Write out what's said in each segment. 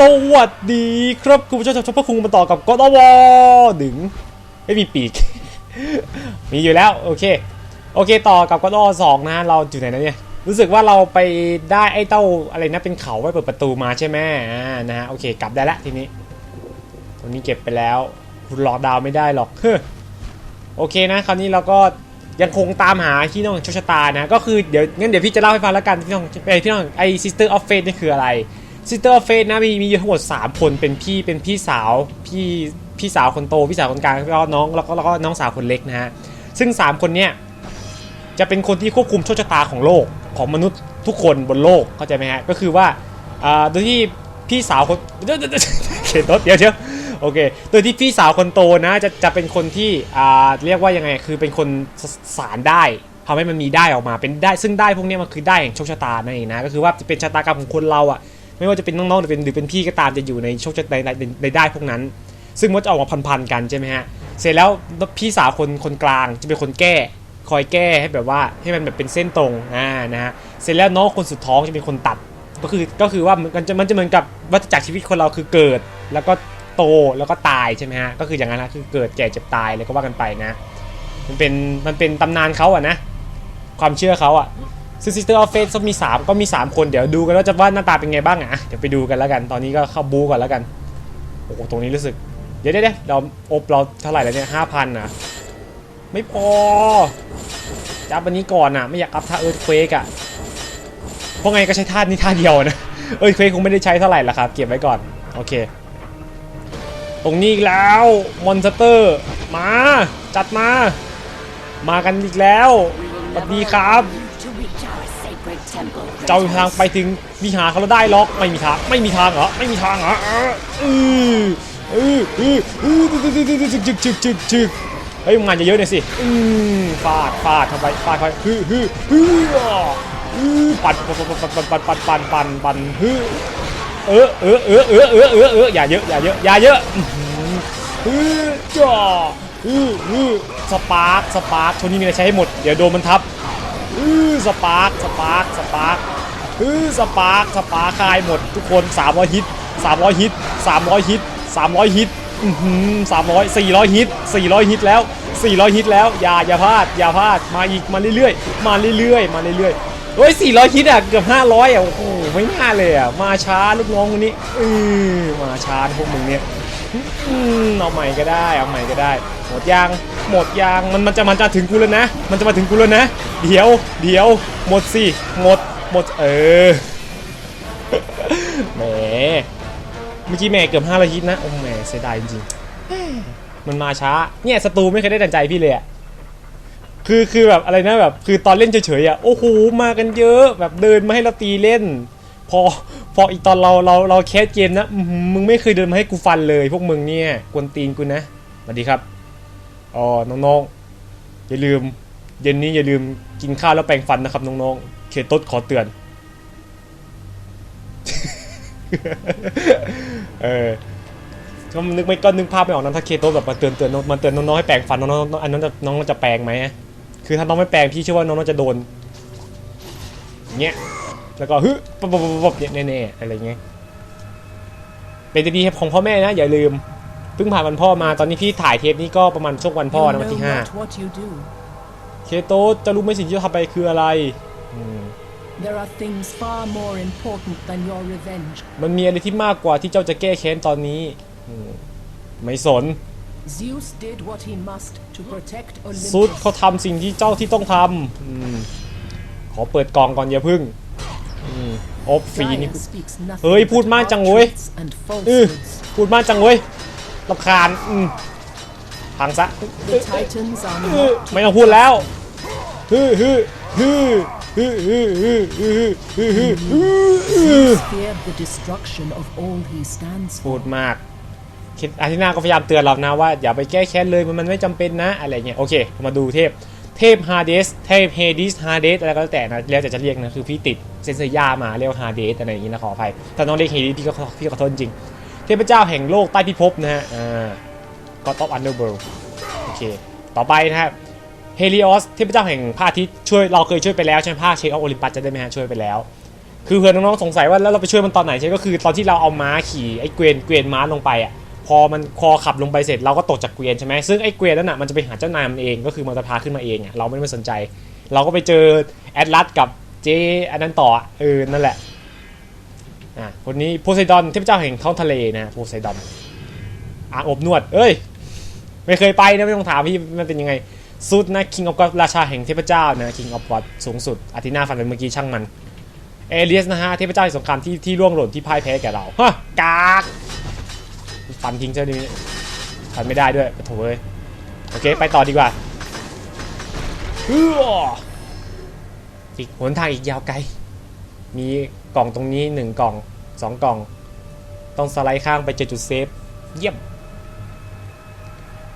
สวัสดีครับคุณผู้ชมชมพระคุงมาต่อกับกอตวดึงไม่มีปีก มีอยู่แล้ว โอเค โอเคต่อกับกอตวสองนะเราอยู่ไหนนะเนี่ย รู้สึกว่าเราไปได้ไอ้เต้าอะไรนะเป็นเขาไว้เปิดประตูมาใช่ไหมอ่านะฮะโอเคกลับได้ละทีนี้ตรงนี้เก็บไปแล้วคุณหลอกดาวไม่ได้หรอกเฮ้อโอเคนะ คราวนี้เราก็ยังคงตามหาพี่น้องโชชะตานะ ก็คือเดี๋ยวงั้นเดี๋ยวพี่จะเล่าให้ฟังแล้วกันพี่น้องไอพี่น้องไอ sister of fate นี่คืออะไร sister of fate นะมีมีทั้งหมด 3 คนเป็นพี่เป็นพี่สาวพี่พี่สาวคนโตพี่สาวคนกลางแล้วก็น้องแล้วก็แล้วก็น้องสาวคนเล็กนะฮะซึ่ง 3 คนเนี้ยจะเป็นคนที่ควบคุมโชคชะตาของโลกของมนุษย์ทุกคนบนโลกเข้าใจไหมฮะก็คือว่าอ่าโดยที่พี่สาวคนเดี๋ยวเดี๋ยวเดี๋ยวเขียนโต๊ะเดี๋ยวโอเคโดยที่พี่สาวคนโตนะจะจะเป็นคนที่อ่าเรียกว่ายังไงคือเป็นคนสสารได้ทำให้มันมีได้ออกมาเป็นได้ซึ่งได้พวกนี้มันคือได้แห่งโชคชะตานั่นเองนะก็คือว่าจะเป็นชะตากรรมของคนเราอะ ไม่ว่าจะเป็นน้องๆหรือเป็นหรือเป็นพี่ก็ตามจะอยู่ในโชคชะในในในได้พวกนั้น ซึ่งมันจะออกมาพันๆกันใช่ไหมฮะเสร็จแล้วพี่สาวคนคนกลางจะเป็นคนแก้ คอยแก้ให้แบบว่าให้มันแบบเป็นเส้นตรงอ่านะฮะเสร็จแล้วน้องคนสุดท้องจะเป็นคนตัด ก็คือก็คือว่ามันจะมันจะเหมือนกับวัฏจักรชีวิตคนเราคือเกิด แล้วก็โตแล้วก็ตายใช่ไหมฮะก็คืออย่างนั้นนะคือเกิดแก่เจ็บตายเลยก็ว่ากันไปนะ มันเป็นมันเป็นตำนานเขาอะนะความเชื่อเขาอะ ซึ่ง Sister of Fate ก็มี 3 ก็มี 3 คนเดี๋ยวดูกันว่าจะว่าหน้าตาเป็นไงบ้างอะเดี๋ยวไปดูกันแล้วกัน ตอนนี้ก็เข้าบูก่อนแล้วกัน โอ้โห ตรงนี้รู้สึก เดี๋ยวเดี๋ยวเดี๋ยวเราอบเราเท่าไหร่แล้วเนี่ยห้าพันอะไม่พอจับอันนี้ก่อนอะ ไม่อยากอัพท่าเอิร์ธเควกอะเพราะไงก็ใช้ท่านี้ท่าเดียวนะเอิร์ธเควกคงไม่ได้ใช้เท่าไหร่ละครับ เก็บไว้ก่อน โอเค ตรงนี้อีกแล้วมอนสเตอร์มา จัดมา มากันอีกแล้วสวัสดีครับ เจ้าทางไปถึงวิหารเขาแล้วได้ล็อกไม่มีทางไม่มีทางเหรอไม่มีทางเหรอเอออืออืออืออือจึกจึกจึกจึกจึกเฮ้ยงานจะเยอะหน่อยสิอืมฟาดฟาดเข้าไปฟาดเข้าไปฮึฮึฮึอือปัดปัดปัดปัดปัดปัดปัดปัดปัดฮึเออเออเออเออเออเออเอออย่าเยอะอย่าเยอะอย่าเยอะฮึจ่อฮึฮึสปาร์คสปาร์คช่วงนี้มีอะไรใช้ให้หมดเดี๋ยวโดนมันทับ อือสปาร์คสปาร์คสปาร์คอือสปาร์คสปาร์คคายหมดทุกคน300ฮิต300ฮิต300ฮิต300ฮิตอือหือ300 400ฮิต400ฮิตแล้ว400ฮิตแล้วอย่าอย่าพลาดอย่าพลาดมาอีกมาเรื่อยๆ มาเรื่อยๆ มาเรื่อยๆเฮ้ย400ฮิตอะเกือบ500อะโอ้โหไม่น่าเลยอะมาช้าลูกน้องคนนี้อือมาช้าพวกมึงเนี่ย อืมเอาใหม่ก็ได้เอาใหม่ก็ได้ หมดยางหมดยางมันมันจะมันจะถึงกูแล้วนะ มันจะมาถึงกูแล้วนะ เดี๋ยวเดี๋ยวหมดสิหมดหมดเออแหมเมื่อกี้แม่เกือบห้าร้อยฮิตนะโอ้แหมเสียดายจริงๆมันมาช้าเนี่ยศัตรูไม่เคยได้ดั่งใจพี่เลยอะคือคือแบบอะไรนะแบบคือตอนเล่นเฉยๆอะโอ้โหมากันเยอะแบบเดินมาให้เราตีเล่น พอ พออีกตอนเราเราเราแคสเกมนะมึงไม่เคยเดินมาให้กูฟันเลย พวกมึงเนี่ยกวนตีนกูนะสวัสดีครับอ๋อน้องๆอย่าลืม เย็นนี้อย่าลืมกินข้าวแล้วแปรงฟันนะครับน้องๆเคต๊ดขอเตือน เออก็นึกไม่ก็นึกภาพไม่ออกนะถ้าเคโต๊ดแบบมาเตือนเตือนมาเตือนน้องๆให้แปรงฟันน้องๆอันนั้นจะน้องจะแปรงไหมคือถ้าน้องไม่แปรงพี่เชื่อว่าน้องๆจะโดนเงี้ย แล้วก็ฮึป๊บป๊บป๊บป๊บเนี่ยแน่ๆอะไรเงี้ยเป็นดีๆของพ่อแม่นะ อย่าลืมเพิ่งผ่านวันพ่อมาตอนนี้พี่ถ่ายเทปนี้ก็ประมาณช่วงวันพ่อ You นะวัน know ที่ห้า not what you do. เคโตจะรู้ไหมสิ่งที่เราทำไปคืออะไรอืม There are things far more important than your revenge. มันมีอะไรที่มากกว่าที่เจ้าจะแก้แค้นตอนนี้อืมไม่สน Zeus did what he must to protect ซุด Olympus. เขาทำสิ่งที่เจ้าที่ต้องทำอืมขอเปิดกล่องก่อนอย่าพึ่ง อืมออฟฟรีนี่ Gaia speaks nothing เฮ้ยพูด but มากจังเว้ย half-truths and เออ falsehoods. พูดมากจังเว้ยรำคาญอืมพังซะ The Titans are เออ not ไม่ต้องพูดแล้วฮึฮึฮึฮึฮึฮึฮึฮึฮึฮึ Zeus feared the destruction of all he stands พู for. ดมากคิดอาทิตย์หน้าก็พยายามเตือนเรานะว่าอย่าไปแก้แค้นเลยมันมันไม่จำเป็นนะอะไรเงี้ยโอเค มาดูเทพ เทพฮาเดสเทพเฮดิสฮาเดสอะไรก็แล้วแต่นะแล้วแต่จะเรียกนะคือพี่ติดเซนเซียมาเรียกว่าฮาเดสอะไรอย่างงี้นะขออภัยถ้าน้องเรียกเฮดิสพี่ก็พี่ก็ขอโทษจริง เทพเจ้าแห่งโลกใต้พิภพนะฮะอ่าก็ท็อปอันเดอร์เบิร์โอเคต่อไปนะครับเฮลิออสเทพเจ้าแห่งพระอาทิตย์ช่วยเราเคยช่วยไปแล้วใช่ไหมภาคเชคออฟโอลิมปัสจะได้ไหมฮะช่วยไปแล้ว คือเพื่อนน้องๆสงสัยว่าแล้วเราไปช่วยมันตอนไหนใช่ก็คือตอนที่เราเอาม้าขี่ไอ้เกวียนเกวียนม้าลงไปอะ พอมันคอขับลงไปเสร็จเราก็ตกจากเกวียนใช่ไหมซึ่งไอ้เกวียนนั่นน่ะมันจะไปหาเจ้านายมันเองก็คือมันจะพาขึ้นมาเองอะเราไม่ได้สนใจ เราก็ไปเจอแอดลัสกับเจอันนั้นต่อเออนั่นแหละอะคนนี้โพไซดอนเทพเจ้าแห่งท้องทะเลนะโพไซดอนอ่างอบนวด เอ้ย ไม่เคยไปนะไม่ต้องถามพี่มันเป็นยังไงสุดนะ King of God ราชาแห่งเทพเจ้านะ King of God สูงสุดอาทินาฟันไปเมื่อกี้ช่างมันเอเลียสนะฮะเทพเจ้าแห่งสงครามที่ที่ร่วงหล่นที่พ่ายแพ้แก่เราฮะกาก ฟันทิ้งเจ้านี้ฟันไม่ได้ด้วยโถ่เอ้ยโอเค ไปต่อดีกว่าเฮ้ออีกหนทางอีกยาวไกล มีกล่องตรงนี้หนึ่งกล่องสองกล่อง ต้องสไลด์ข้างไปเจอจุดเซฟ เยี่ยม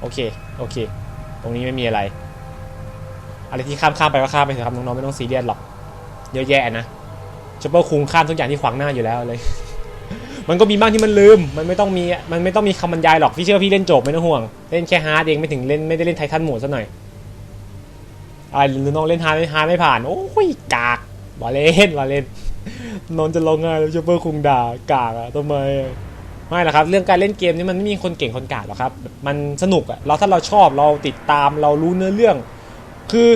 โอเค โอเค ตรงนี้ไม่มีอะไร อะไรที่ข้ามข้ามไปก็ข้ามไปเถอะครับน้องๆไม่ต้องซีเรียสหรอก เยอะแยะนะช็อปเปอร์คุงข้ามทุกอย่างที่ขวางหน้าอยู่แล้วเลย มันก็มีบ้างที่มันลืม มันไม่ต้องมี มันไม่ต้องมีคำบรรยายหรอกพี่เชื่อพี่เล่นจบไม่ต้องห่วง เล่นแค่ฮาร์ดเองไม่ถึงเล่นไม่ได้เล่นไททันหมดซะหน่อยอะไรหรือน้องเล่นฮาร์ดฮาร์ดไม่ผ่าน โอ้ยกากบอเล่นบอเล่นนนจะร้องไห้แล้วช็อปเปอร์คุงด่ากากอะทำไมไม่หรอกครับ เรื่องการเล่นเกมนี่มันไม่มีคนเก่งคนกาจหรอกครับ มันสนุกอะเราถ้าเราชอบเราติดตามเรารู้เนื้อเรื่อง คือ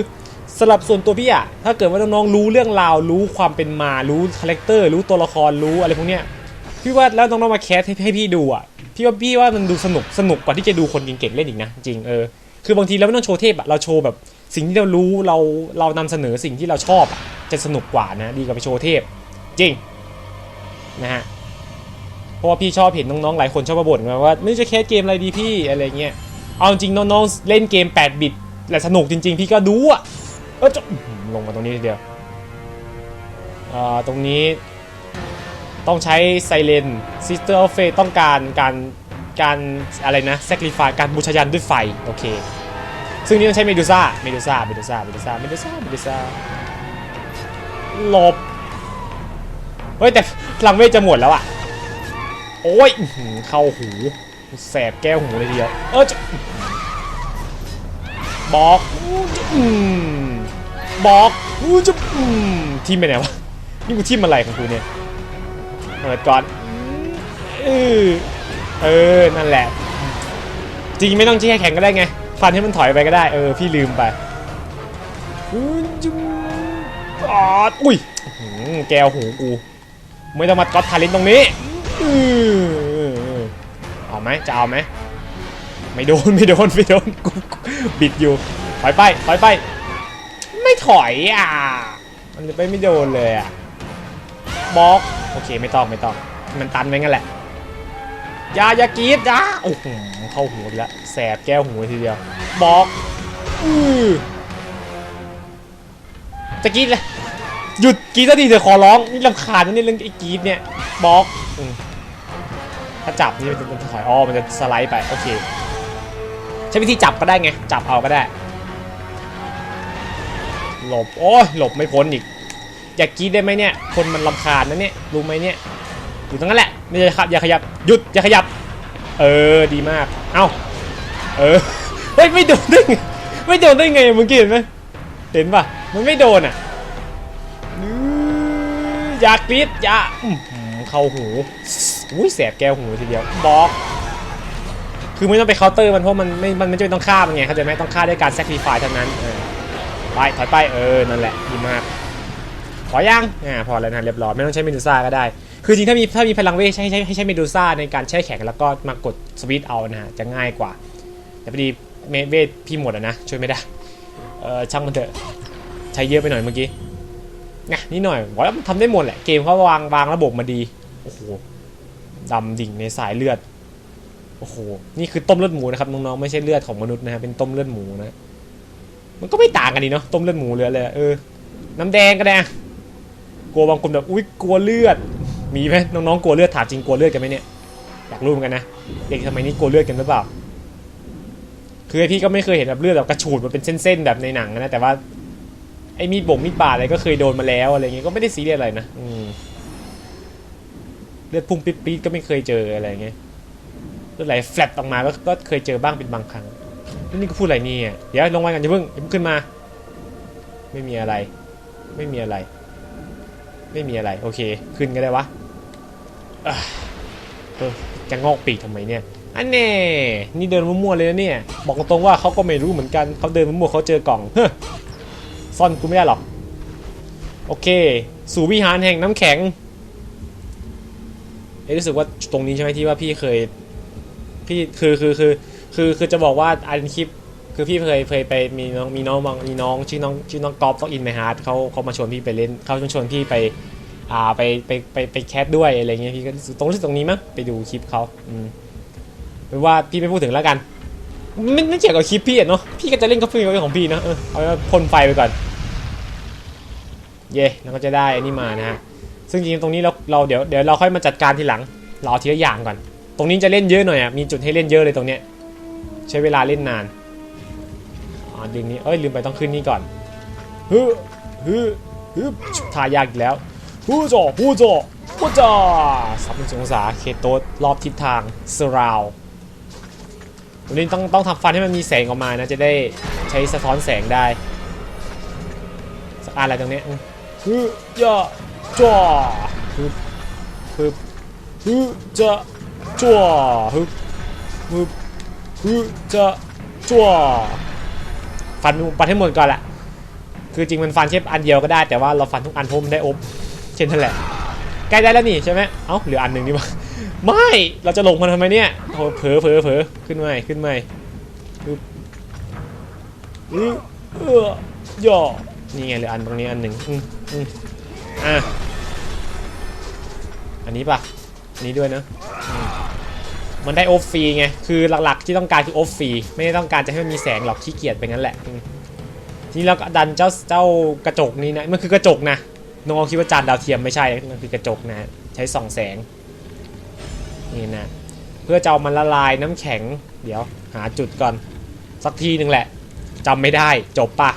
สำหรับส่วนตัวพี่อะถ้าเกิดว่าน้องๆรู้เรื่องราวรู้ความเป็นมารู้คาแรคเตอร์รู้ตัวละครรู้อะไรพวกเนี้ย พี่ว่าแล้วน้องๆมาแคสให้ให้พี่ดูอะพี่ว่าพี่ว่ามันดูสนุกสนุกกว่าที่จะดูคนเก่งๆเล่นอีกนะจริงเออคือบางทีเราไม่ต้องโชว์เทพอะเราโชว์แบบสิ่งที่เรารู้เราเรานำเสนอสิ่งที่เราชอบอะจะสนุกกว่านะ ดีกว่าไปโชว์เทพ จริงนะฮะเพราะว่าพี่ชอบเห็นน้องๆหลายคนชอบมาบ่นมาว่า ไม่จะแคสเกมอะไรดีพี่อะไรเงี้ยเอาจริงน้องๆเล่นเกม 8 บิตและสนุกจริง ๆ พี่ก็ดูอะเออจะลงมาตรงนี้ทีเดียวอ่าตรงนี้ ต้องใช้ไซเลน Sister of Fate ต้องการการการอะไรนะ sacrifice การบูชายันด้วยไฟ โอเค ซึ่งนี่ต้องใช้เมดูซ่าเมดูซ่าเมดูซ่าเมดูซ่าเมดูซ่าเมดูซ่าหลบ เฮ้ย แต่พลังเวทจะหมดแล้วอะโอ้ยเข้าหูแสบแก้วหูเลยทีเดียว เออจะบอกอู้จะอืมบอกอู้จะอืมทีมไปไหนวะ นี่กูทีมอะไรของกูเนี่ย เปิดก่อนเออเออ นั่นแหละ จริงไม่ต้องชี้ให้แข็งก็ได้ไง ฟันให้มันถอยไปก็ได้ เออ พี่ลืมไปจุ๊ดออดอุ้ยแก้วหูกู ไม่ต้องมาก๊อตทาเลนตรงนี้เอาไหมจะเอาไหมไม่โดน ไม่โดน ไม่โดนกูกูบิดอยู่ ถอยไป ถอยไป ไม่ถอยอะ มันจะไปไม่โดนเลยอะ บล็อกโอเคไม่ต้องไม่ต้อง มันตันไว้งั้นแหละยายากรีดอยาโอ้โหเข้าหูอีกแล้วแสบแก้วหูทีเดียวบล็อกอือจะกรีดเลยหยุดกรีดสักทีเถอะขอร้องนี่ลำคาญนะนี่เรื่องไอ้กรีดเนี่ยบล็อกอืมถ้าจับนี่มันจะมันจะถอยอ้อมันจะสไลด์ไปโอเคใช้วิธีจับก็ได้ไงจับเอาก็ได้ หลบโอ้ยหลบไม่พ้นอีก อย่ากรีดได้ไหมเนี่ย คนมันลำคาญนะเนี่ยรู้ไหมเนี่ยอยู่ตรงนั้นแหละไม่อย่าขยับอย่าขยับหยุดอย่าขยับ เออดีมากเอ้าเออเฮ้ยไม่โดนได้ไงไม่โดนได้ไงเมื่อกี้เห็นไหมเห็นปะมันไม่โดนอะอื้ออย่ากรีดอย่าเข้าหูอุ้ยแสบแก้วหูทีเดียวบล็อกคือไม่ต้องไปเคาน์เตอร์มันเพราะมันไม่ มันไม่จำเป็นต้องฆ่ามันไงเข้าใจไหมต้องฆ่าด้วยการแซคริฟายเท่านั้นเออไปถอยไปเออนั่นแหละดีมาก อยังอ่าพอแล้วนะเรียบร้อยไม่ต้องใช้เมดูซ่าก็ได้ คือจริงถ้ามีถ้ามีพลังเวทใช้ใช้ให้ใช้เมดูซ่าในการแช่แข็งแล้วก็มากดสวิตเอานะฮะจะง่ายกว่า แต่พอดีเวทพี่หมดอะนะช่วยไม่ได้เออช่างมันเถอะใช้เยอะไปหน่อยเมื่อกี้นะนี่หน่อยบอกแล้วมันทำได้หมดแหละเกมเขาวางวางระบบมาดีโอ้โหดำดิ่งในสายเลือดโอ้โหนี่คือต้มเลือดหมูนะครับน้องๆไม่ใช่เลือดของมนุษย์นะฮะเป็นต้มเลือดหมูนะมันก็ไม่ต่างกันดีเนาะต้มเลือดหมูเลือเลยเออน้ำแดงก็ได้ กลัวบางคนแบบอุ๊ยกลัวเลือด มีไหมน้องๆกลัวเลือดถามจริงกลัวเลือดกันไหมเนี่ยอยากรู้เหมือนกันนะเด็กสมัยนี้กลัวเลือดกันหรือเปล่า คือพี่ก็ไม่เคยเห็นแบบเลือดแบบกระฉูดมันเป็นเส้นๆแบบในหนังนะแต่ว่าไอ้มีดบ่งมีดบาดอะไรก็เคยโดนมาแล้วอะไรเงี้ยก็ไม่ได้ซีเรียสอะไรนะอืมเลือดพุ่งปี๊ดๆก็ไม่เคยเจออะไรเงี้ยเลือดไหลแฟลตออกมาก็ก็เคยเจอบ้างเป็นบางครั้งแล้วนี่ก็พูดอะไรเนี่ยเดี๋ยวลงมากันอย่าเพิ่งอย่าเพิ่งขึ้นมา ไม่มีอะไร ไม่มีอะไร ไม่มีอะไร โอเค ขึ้นก็ได้วะเออจะงอกปีกทำไมเนี่ยอันแน่นี่เดินมั่วๆเลยนะเนี่ย บอกตรงๆว่าเขาก็ไม่รู้เหมือนกันเขาเดินมั่วๆเขาเจอกล่องเฮ้อซ่อนกูไม่ได้หรอก โอเค สู่วิหารแห่งน้ำแข็ง เอ้ยรู้สึกว่าตรงนี้ใช่ไหมที่ว่าพี่เคย พี่คือคือคือคือคือจะบอกว่าอันคลิป คือพี่เคยเคยไปมีน้องมีน้องบางมีน้องชื่อน้องชื่อน้องกอล์ฟอกอินไมฮาร์ดเขาเขามาชวนพี่ไปเล่นเขาชวนชวนพี่ไปอ่าไปไปไปไปแคสด้วยอะไรเงี้ยพี่ก็ตรงรู้สึกตรงนี้มั้งไปดูคลิปเขาอืมเป็นว่าพี่ไม่พูดถึงแล้วกันไม่ไม่เกี่ยวกับคลิปพี่อะเนาะพี่ก็จะเล่นกับพี่ของพี่นะเออเอาไว้พ่นไฟไปก่อน เย่แล้วก็จะได้อันนี้มานะฮะซึ่งจริงๆตรงนี้เราเราเดี๋ยวเดี๋ยวเราค่อยมาจัดการทีหลัง เราเอาทีละอย่างก่อน ตรงนี้จะเล่นเยอะหน่อยอะมีจุดให้เล่นเยอะเลยตรงเนี้ยใช้เวลาเล่นนาน อ๋อดึงนี้เอ้ยลืมไปต้องขึ้นนี่ก่อนฮึฮึฮึทายากอีกแล้วฮู้จ่อฮู้จ่อฮู้จ่อสามสิบองศาเคโตสรอบทิศทางสราววันนี้ต้องต้องทำฟันให้มันมีแสงออกมานะจะได้ใช้สะท้อนแสงได้สอะไรตรงนี้ฮึย่อจ่อฮึฮึฮึจะจ่อฮึฮึฮึจะจ่อ ฟันฟันให้หมดก่อนแหละคือจริงมันฟันแค่อันเดียวก็ได้แต่ว่าเราฟันทุกอันพราะมันได้อบเช่นนั่นแหละใกล้ได้แล้วนี่ใช่ไหมเอ้าเหลืออันหนึ่งนี่วะไม่เราจะลงมันทำไมเนี่ยโอ้เผลอเผลอเผลอขึ้นมาขึ้นมาปึ๊บอื้อเออย่อนี่ไงเหลืออันตรงนี้อันหนึ่งอืมอืมอะอันนี้ปะอันนี้ด้วยนะ มันได้โอฟฟรีไง คือหลักๆที่ต้องการคือโอฟฟรี ไม่ได้ต้องการจะให้มันมีแสงหรอกขี้เกียจไปงั้นแหละทีนี้เราก็ดันเจ้าเจ้ากระจกนี้นะ มันคือกระจกนะ น้องคิดว่าจานดาวเทียมไม่ใช่ มันคือกระจกนะ ใช้ส่องแสง นี่นะ เพื่อจะเอามันละลายน้ำแข็ง เดี๋ยวหาจุดก่อน สักทีหนึ่งแหละจำไม่ได้จบปะ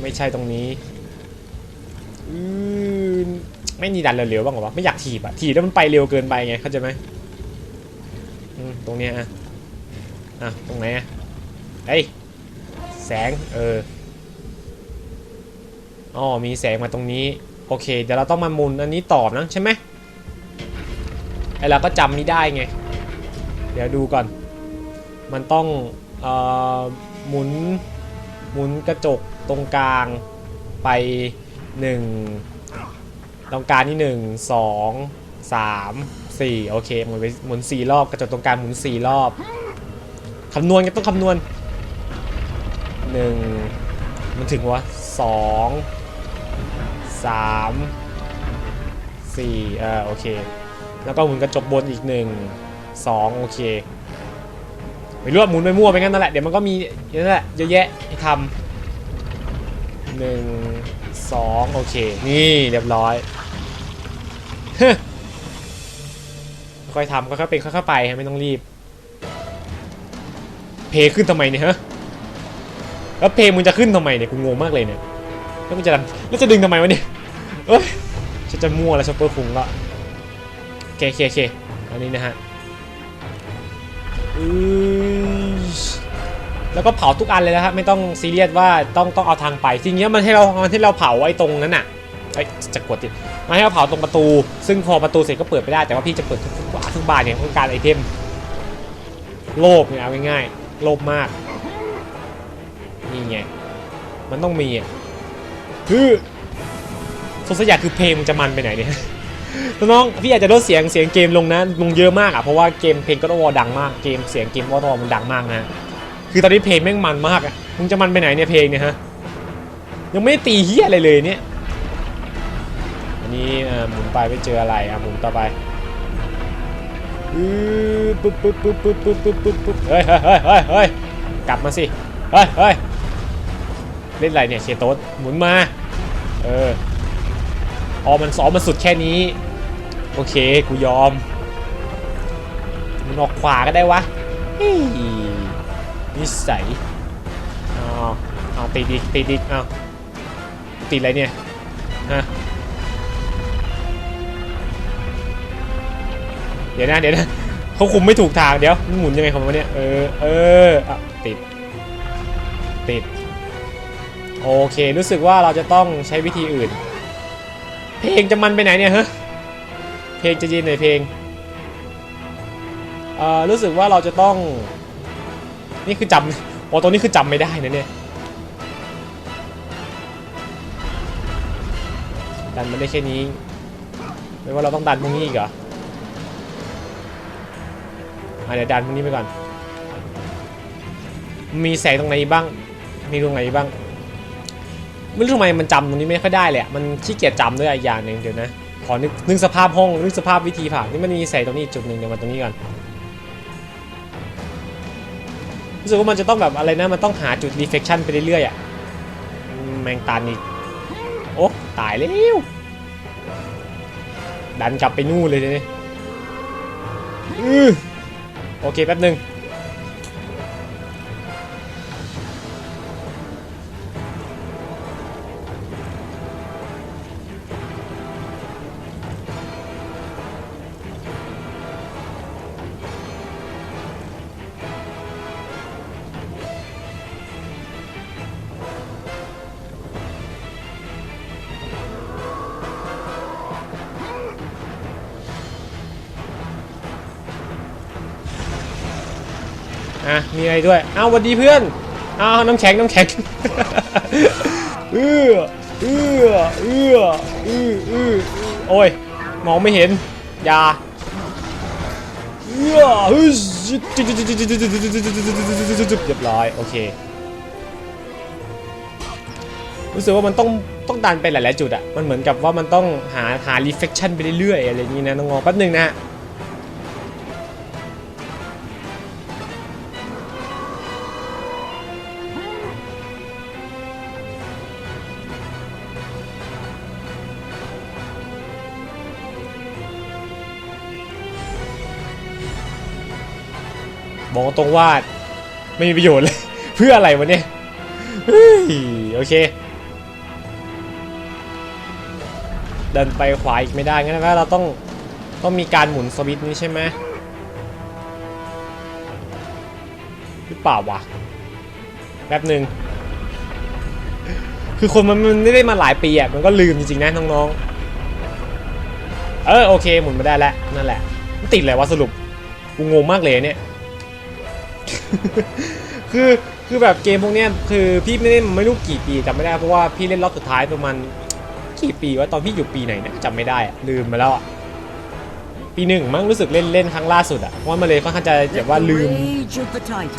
ไม่ใช่ตรงนี้อื ไม่มีดันเร็วๆบ้างเหรอวะไม่อยากถีบอะถีบแล้วมันไปเร็วเกินไปไงเข้าใจไหมตรงเนี้ยอะอะตรงไหนอะเฮ้ยแสงเอออ๋อมีแสงมาตรงนี้โอเคเดี๋ยวเราต้องมาหมุนอันนี้ตอบนะใช่ไหมไอเราก็จำไม่ได้ไง เดี๋ยวดูก่อน มันต้องเอ่อหมุนหมุนกระจกตรงกลางไปหนึ่ง ตรงกลางนี่หนึ่งสองสามสี่โอเคหมุนไปหมุนสี่รอบกระจกตรงกลางหมุนสี่รอบคำนวณก็ต้องคำนวณหนึ่งมันถึงวะสองสามสี่เออโอเค แล้วก็หมุนกระจกบนอีกหนึ่งสองโอเคไม่รู้ว่าหมุนไปมั่วไปงั้นนั่นแหละเดี๋ยวมันก็มีเยอะแหละเยอะแยะให้ทำหนึ่ง สองโอเค นี่เรียบร้อยค่อยทำค่อยๆเป็นค่อยๆไปฮะไม่ต้องรีบ เพขึ้นทำไมเนี่ยฮะแล้วเพลงมึงจะขึ้นทำไมเนี่ยกูงงมากเลยเนี่ยแล้วมึงจะดันแล้วจะดึงทำไมวะเนี่ยเอ้ยฉันจะมั่วแล้วชอปเปอร์คุงละโอเคโอเคโอเคอันนี้นะฮะอือ แล้วก็เผาทุกอันเลยนะครับไม่ต้องซีเรียสว่าต้องต้องเอาทางไปจริงๆมันให้เรามันให้เราเผาไว้ตรงนั้นน่ะเอ้จะกดติดมาให้เราเผาตรงประตู ซึ่งพอประตูเสร็จก็เปิดไม่ได้แต่ว่าพี่จะเปิดทุกทุกทุกบานเนี่ยต้องการไอเทมโลภเนี่ยเอาง่ายๆโลภมากนี่ไงมันต้องมีอะคือโซสยาคือเพลงจะมันไปไหนเนี่ยน้องพี่อาจจะลดเสียงเสียงเกมลงนะลงเยอะมากอะเพราะว่าเกมเพลงก็ต้องวอดังมากเกมเสียงเกมวอตอมันดังมากนะ คือตอนนี้เพลงแม่งมันมากอะมึงจะมันไปไหนเนี่ยเพลงเนี่ยฮะ ยังไม่ตีเฮียอะไรเลยเนี่ย อันนี้หมุนไปไม่เจออะไรอะหมุนต่อไปอือปุ๊บปุ๊บปุ๊บปุ๊บปุ๊บปุ๊บปุ๊บปุ๊บเฮ้ยเฮ้ยเฮ้ยเฮ้ยเฮ้ยกลับมาสิ เฮ้ยเฮ้ยเล่นอะไรเนี่ยเคโตสหมุนมา เออพอมันซ้อมมาสุดแค่นี้ โอเค กูยอม มันออกขวาก็ได้วะเฮ้ย นิสัยอ้าวอ้าติดอีกติดอีกอ้าติดอะไรเนี่ยฮะเดี๋ยวนะเดี๋ยวนะเขาคุมไม่ถูกทางเดี๋ยวหมุนยังไงของมันเนี่ยเออเอออะติดติดโอเค รู้สึกว่าเราจะต้องใช้วิธีอื่น เพลงจะมันไปไหนเนี่ยฮะเพลงจะยินไหนเพลงเอ่อรู้สึกว่าเราจะต้อง นี่คือจำโอ้ตรงนี้คือจำไม่ได้นะเนี่ยดันมันได้แค่นี้ไม่ว่าเราต้องดันพวกนี้อีกเหรออเดี๋ยวดันพวกนี้ไปก่อน มีแสงตรงไหนบ้าง มีตรงไหนบ้าง ไม่รู้ทำไมมันจำตรงนี้ไม่ค่อยได้เลยอะมันขี้เกียจจำด้วยอีกอย่างหนึ่งเดี๋ยวนะ ขอนึกนึกสภาพห้องนึกสภาพวิธีผ่านนี่มันมีแสงตรงนี้จุดหนึ่งเดี๋ยวมาตรงนี้ก่อน รู้สึกว่ามันจะต้องแบบอะไรนะ มันต้องหาจุด reflection ไปเรื่อยๆอะแมงตานี่โอ้ตายแล้ว ดันกลับไปนู่นเลยเนี่ยโอเคแป๊บหนึ่ง ด้วย เอาวสวัสดีเพื่อนเอาน้ำแข็งน้ำแข็งเอื้อเอื้อเอื้ออื้ออื้อโอ้ยมองไม่เห็นอยาเอื้อเฮ้ยเรียบร้อยโอเครู้สึกว่ามันต้องต้องดันไปหลาย ๆ จุดอะมันเหมือนกับว่ามันต้องหาหา reflection ไปเรื่อยๆอะไรอย่างนี้นะน้องๆแป๊บหนึงนะ ตรงว่าไม่มีประโยชน์เลย เพื่ออะไรวะเนี่ยโอเค เดินไปขวาอีกไม่ได้งั้นแปลว่าเราต้องต้องมีการหมุนสวิตช์นี้ใช่ไหมหรือเปล่าวะแป๊บหนึ่งคือคนมันมันไม่ได้มาหลายปีอะมันก็ลืมจริงๆนะน้องๆเออโอเคหมุนมาได้แล้วนั่นแหละมันติดอะไรวะสรุปกูงงมากเลยเนี่ย คือคือแบบเกมพวกเนี้ยคือพี่ไม่ได้ไม่รู้กี่ปีจำไม่ได้เพราะว่าพี่เล่นรอบสุดท้ายประมาณกี่ปีวะตอนพี่อยู่ปีไหนเนี่ยจำไม่ได้อะลืมไปแล้วอะปีหนึ่งมั้งรู้สึกเล่นเล่นครั้งล่าสุดอะเพราะว่ามันเลยค่อนข้างจะแบบว่าลืม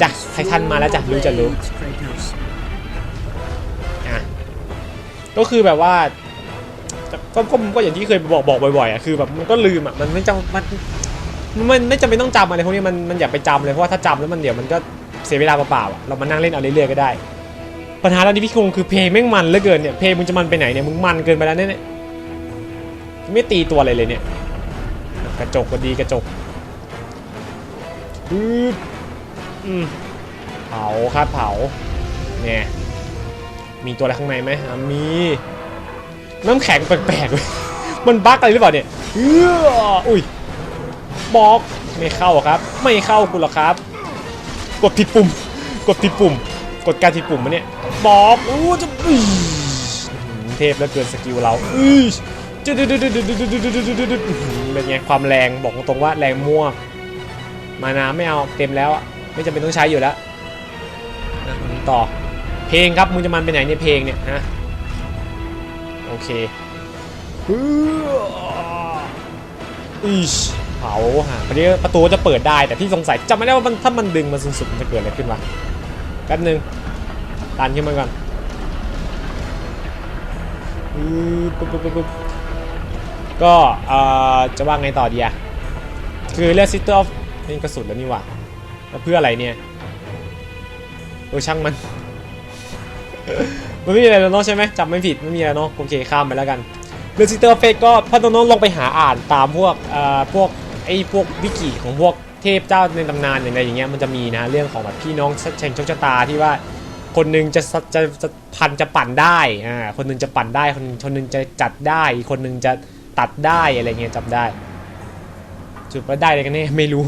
จ้ะไททันมาแล้วจ้ะรู้จะรู้อะก็คือแบบว่าก็ก็ก็อย่างที่เคยบอกบอกบ่อยๆอะคือแบบมันก็ลืมอะมันไม่จำมัน มันไม่จำเป็นต้องจำอะไรพวกนี้มันมันอย่าไปจำเลยเพราะว่าถ้าจำแล้วมันเดี๋ยวมันก็เสียเวลาเปล่าๆอะเรามานั่งเล่นเอาเรื่อยๆก็ได้ ปัญหาตอนนี้พี่คงคือเพลงแม่งมันเหลือเกินเนี่ยเพลงมึงจะมันไปไหนเนี่ยมึงมันเกินไปแล้วเนี่ยไม่ตีตัวอะไรเลยเนี่ย กระจกก็ดีกระจกอืมเผาครับเผาเนี่ยมีตัวอะไรข้างในไหมมีน้ำแข็งแปลกๆเลยมันบั๊กอะไรหรือเปล่าเนี่ยเอออุ้ย บอกไม่เข้าครับ ไม่เข้ากูหรอกครับ กดผิดปุ่ม กดผิดปุ่ม กดการผิดปุ่มมาเนี่ยบอกอู้จะเทพแล้วเกินสกิลเราอื้อจุดๆๆๆๆๆๆเป็นไงความแรงบอกตรงว่าแรงมั่วมานาไม่เอาเต็มแล้วไม่จำเป็นต้องใช้อยู่แล้วต่อเพลงครับมึงจะมันไปไหนเนี่ยเพลงเนี่ยฮะโอเคอีช เผาฮะประเดี๋ยวประตูจะเปิดได้แต่พี่สงสัยจำไม่ได้ว่ามันถ้ามันดึงมาสุดๆมันจะเกิดอะไรขึ้นวะแป๊บนึงตันขึ้นมาก่อนอือปุ๊บปุ๊บปุ๊บก็เอ่อจะว่าไงต่อดีอะคือเลือกซิสเตอร์ออฟนี่กระสุนแล้วนี่ว่าแล้วเพื่ออะไรเนี่ยเออช่างมันมันไม่มีอะไรแล้วเนาะใช่ไหมจำไม่ผิดไม่มีอะไรเนาะโอเคข้ามไปแล้วกันเรื่องซิสเตอร์เฟกก็พัฒน้องลงไปหาอ่านตามพวกเอ่อพวก ไอ้พวกวิกิของพวกเทพเจ้าในตำนานอย่างไรอย่างเงี้ยมันจะมีนะเรื่องของแบบพี่น้องเชงโชคชะตาที่ว่าคนหนึงจะจะจะจะพันจะปั่นได้อ่าคนหนึงจะปั่นได้คนคนหนึงจะจัดได้อีกคนหนึงจะตัดได้อะไรเงี้ยจำได้ จุดว่าได้เลยกันเนี่ยไม่รู้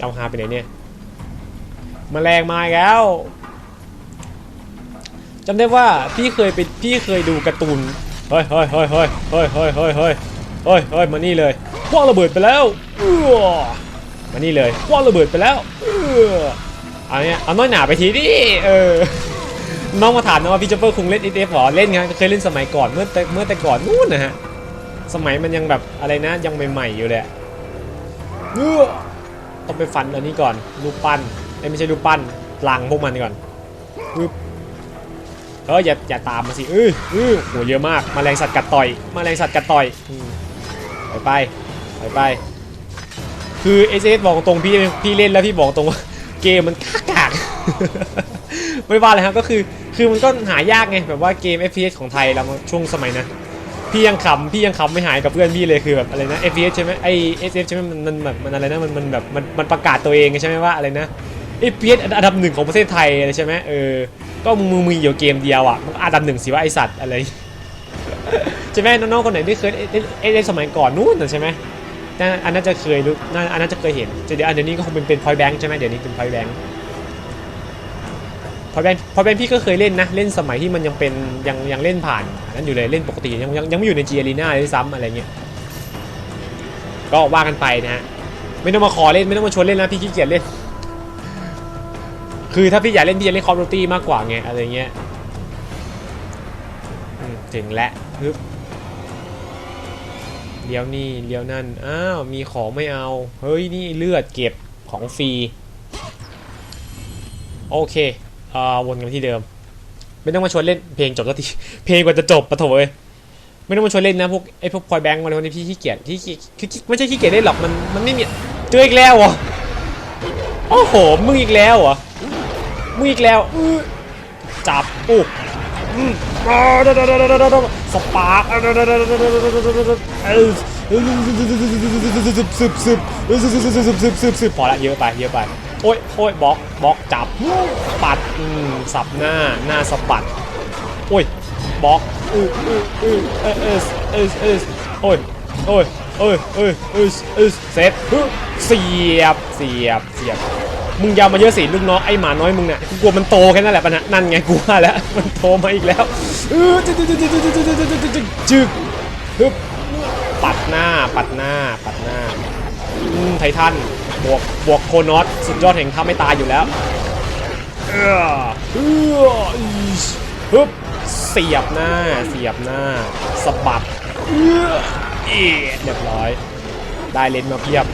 จำหาไปไหนเนี่ยมแมลงมาแล้วจำได้ว่าพี่เคยไปพี่เคยดูการ์ตูนเฮ้ยเฮ้ยเฮ้ยเฮ้ยเฮ้ยเฮ้ยเฮ้ยเฮ้ยเฮ้ยเฮ้ยมานี่เลย คว้างระเบิดไปแล้วมานี่เลยคว้างระเบิดไปแล้วเอาเนี่ยเอาน้อยหนาไปทีดิเออน้องมาถามนะว่าพี่เจเปอร์คงเล่น s อ f หรอเล่นไงเคยเล่นสมัยก่อนเมื่อแต่เมื่อแต่ก่อนนู่นนะฮะสมัยมันยังแบบอะไรนะยังใหม่ๆอยู่เลยเออต้องไปฟันอันนี้ก่อนรูปปั้นเอ้ไม่ใช่รูปปั้นลังพวกมันก่อนปึ๊บเอออย่าอย่าตามมาสิเออเออโหเยอะมากมแมลงสัตว์กัดต่อยมแมลงสัตว์กัดต่อยไปไป ไปไปคือเอเบอกตรงพี่พี่เล่นแล้วพี่บอกตรงว่าเกมมันกากากไม่ว่าเลยครับก็คือคือมันก็หายากไงแบบว่าเกม FPS ของไทยเราช่วงสมัยนะพี่ยังขำพี่ยังขำไม่หายกับเพื่อนพี่เลยคือแบบอะไรนะ FPS ใช่ไหมไอ SF ใช่ไหมมันมันแบบมันอะไรนะมันมันแบบมันมันประกาศตัวเองใช่ไหมว่าอะไรนะ FPS อันดับหนึ่งของประเทศไทยอะไรใช่ไหมเออก็มึงมึงมีอยู่เกมเดียวอะมันอันดับหนึ่งสิว่าไอสัตว์อะไรใช่ไหมน้องๆคนไหนที่เคยเล่นเล่นเล่นสมัยก่อนนู้นนะใช่ไหม น่าอันนั้นจะเคยรู้น่าอันนั้นจะเคยเห็นเดี๋ยวอันเดี๋ยวนี้ก็คงเป็นเป็น point bank ใช่ไหมเดี๋ยวนี้เป็น point bank พอยแบนพอยแบนพี่ก็เคยเล่นนะ เล่นสมัยที่มันยังเป็นยังยังเล่นผ่านนั้นอยู่เลยเล่นปกติยังยังยังไม่อยู่ใน G Arena เลยด้วยซ้ำอะไรเงี้ยก็ว่ากันไปนะฮะไม่ต้องมาขอเล่นไม่ต้องมาชวนเล่นนะพี่ขี้เกียจเล่น คือถ้าพี่อยากเล่นพี่จะเล่นคอร์ดตี้มากกว่าไงอะไรเงี้ยถึงแล้วฮึบ เลี้ยวนี่เลี้ยวนั่น อ้าว มีของไม่เอา เฮ้ย นี่เลือดเก็บของฟรี โอเค อ่อวนกันที่เดิม ไม่ต้องมาชวนเล่น เพลงจบสักที เพลงกว่าจะจบปะโถเอ้ยไม่ต้องมาชวนเล่นนะพวกไอ้พวกพอยแบงค์มาเลยวันนี้พี่ขี้เกียจที่คือไม่ใช่ขี้เกียจเล่นหรอก มัน มันไม่มี เจออีกแล้วเหรอ โอ้โห มึงอีกแล้วเหรอ มึงอีกแล้วจับอู้ สปาร์กอ่าเออซึบซึบซึบซึบซึบซึบซึบซึบพอละเยอะไปเยอะไปโอ้ยโอ้ยบล็อกบล็อกจับปัดอืมสับหน้าหน้าสะบัดโอ้ยบล็อกอืออืออือเออเออเออเออโอ้ยโอ้ยโอ้ยโอ้ยเออเออเซตฮึเสียบเสียบเสียบ มึงยาวมาเยอะสิลูกน้องไอ้หมาน้อยมึงเนี่ยกูกลัวมันโตแค่นั้นแหละปะนะนั่นไงกูว่าแล้วมันโตมาอีกแล้วจึ๊กจึ๊กจึ๊กจึ๊กจึ๊กจึ๊กจึ๊กจึ๊กจึ๊กจึ๊กฮึบปัดหน้าปัดหน้าปัดหน้าอืมไททันบวกบวกโคนอสสุดยอดแห่งท่าไม่ตายอยู่แล้วเออเออฮึบเสียบหน้าเสียบหน้าสะบัดเออเรียบร้อย ได้เลนมาเพียบ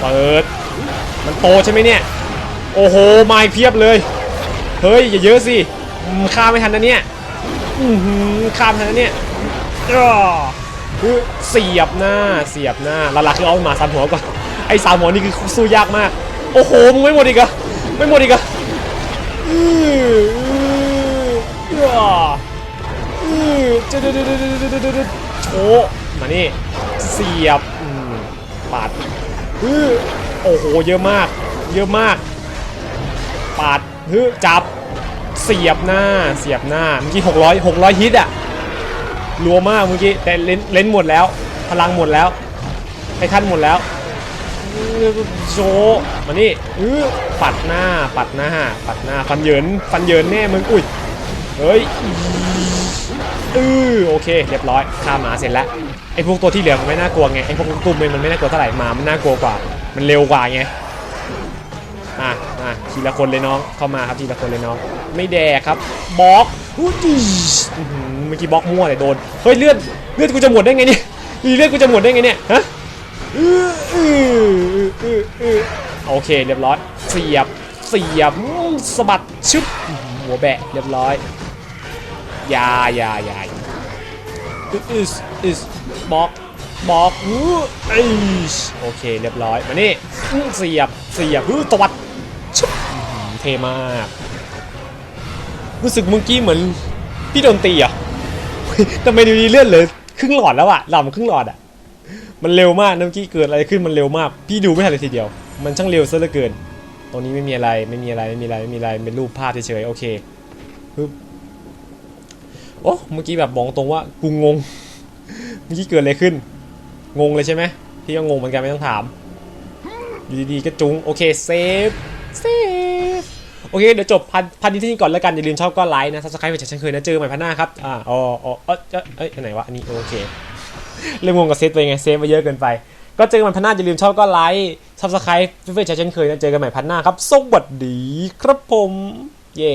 เปิด มันโตใช่ไหมเนี่ย โอ้โหมาเพียบเลย เฮ้ยอย่าเยอะสิอืมฆ่าไม่ทันนะเนี่ยอือหือฆ่าไม่ทันนะเนี่ยเสียบหน้า เสียบหน้าหลักๆคือเอาหมาสามหัวก่อน ไอ้สามหัวนี่คือสู้ยากมาก โอ้โห มึงไม่หมดอีกอะไม่หมดอีกอะอื้ออื้ออื้อจะเดๆๆๆๆๆโชมานี่ เสียบปัด อื้อโอ้โห เยอะมาก เยอะมากปัดฮึจับ เสียบหน้า เสียบหน้า เมื่อกี้600 600ฮิตอะรัวมากเมื่อกี้ แต่เลนเลนหมดแล้ว พลังหมดแล้วไอ้ท่านหมดแล้วโชว์มานี่อื้อปัดหน้า ปัดหน้า ปัดหน้า ฟันเหยิน ฟันเหยินแน่มึง อุ้ย เฮ้ย อือโอเค เรียบร้อยฆ่าหมาเสร็จแล้ว ไอ้พวกตัวที่เหลือมันไม่น่ากลัวไงไอ้พวกตุ้มมันไม่น่ากลัวเท่าไหร่หมามันน่ากลัวกว่า มันเร็วกว่าไงอะอะทีละคนเลยน้องเข้ามาครับทีละคนเลยน้อง ไม่แดกครับบล็อกอู้ดิอื้อหือเมื่อกี้บล็อกมั่วเลยโดนเฮ้ยเลือดเลือดกูจะหมดได้ไงเนี่ยเลือดกูจะหมดได้ไงเนี่ยฮะโอเคเรียบร้อยเสียบเสียบสะบัดชึบหัวแบะเรียบร้อยยายายาอึส อึสอึสบอกบอกอู้ไอยโอเคเรียบร้อยมานี่อื้อเสียบเสียบอื้อตวัดชึบเท่มาก รู้สึกเมื่อกี้เหมือนพี่โดนตีอะทำไมดูดีเลื่อนเลยครึ่งหลอดแล้วอะหล่ำครึ่งหลอดอะมันเร็วมากนะเมื่อกี้เกิดอะไรขึ้นมันเร็วมาก พี่ดูไม่ทันเลยทีเดียว มันช่างเร็วซะเหลือเกิน ตรงนี้ไม่มีอะไรไม่มีอะไรไม่มีอะไรไม่มีอะไรเป็นรูปภาพเฉยๆโอเคปึ๊บ โอ้เมื่อกี้แบบบอกตรงว่ากูงง เมื่อกี้เกิดอะไรขึ้น งงเลยใช่ไหมพี่ก็งงเหมือนกันไม่ต้องถามอยู่ดีๆก็จุงโอเคเซฟเซฟโอเคเดี๋ยวจบพันพันนี้ที่นี่ก่อนแล้วกัน อย่าลืมชอบก็ไลค์นะซับสไครป์เป็นเช่นเคยนะเจอใหม่พันหน้าครับ อ่าอ๋ออ๋อเอ้ยเอ้ยเอ้ยอันไหนวะ อันนี้โอเค เริ่มงงกับเซฟไปไงเซฟไปเยอะเกินไป ก็เจอกันใหม่พันหน้าอย่าลืมชอบก็ไลค์ซับสไครป์เป็นเช่นเคยนะเจอกันใหม่พันหน้าครับสวัสดีครับผม เย่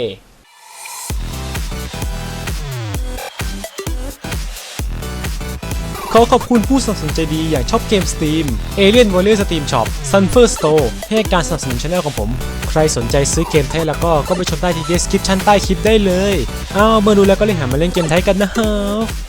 ขอขอบคุณผู้สนับสนุนใจดีอย่างชอบเกมสตรีม Alien Warrior Steam Shop Sunfer Store ให้การสนับสนุนช่องของผม ใครสนใจซื้อเกมไทยแล้วก็ก็ไปชมได้ที่ description ใต้คลิปได้เลย อ้าวเมื่อดูแล้วก็เลยหามาเล่นเกมไทยกันนะครับ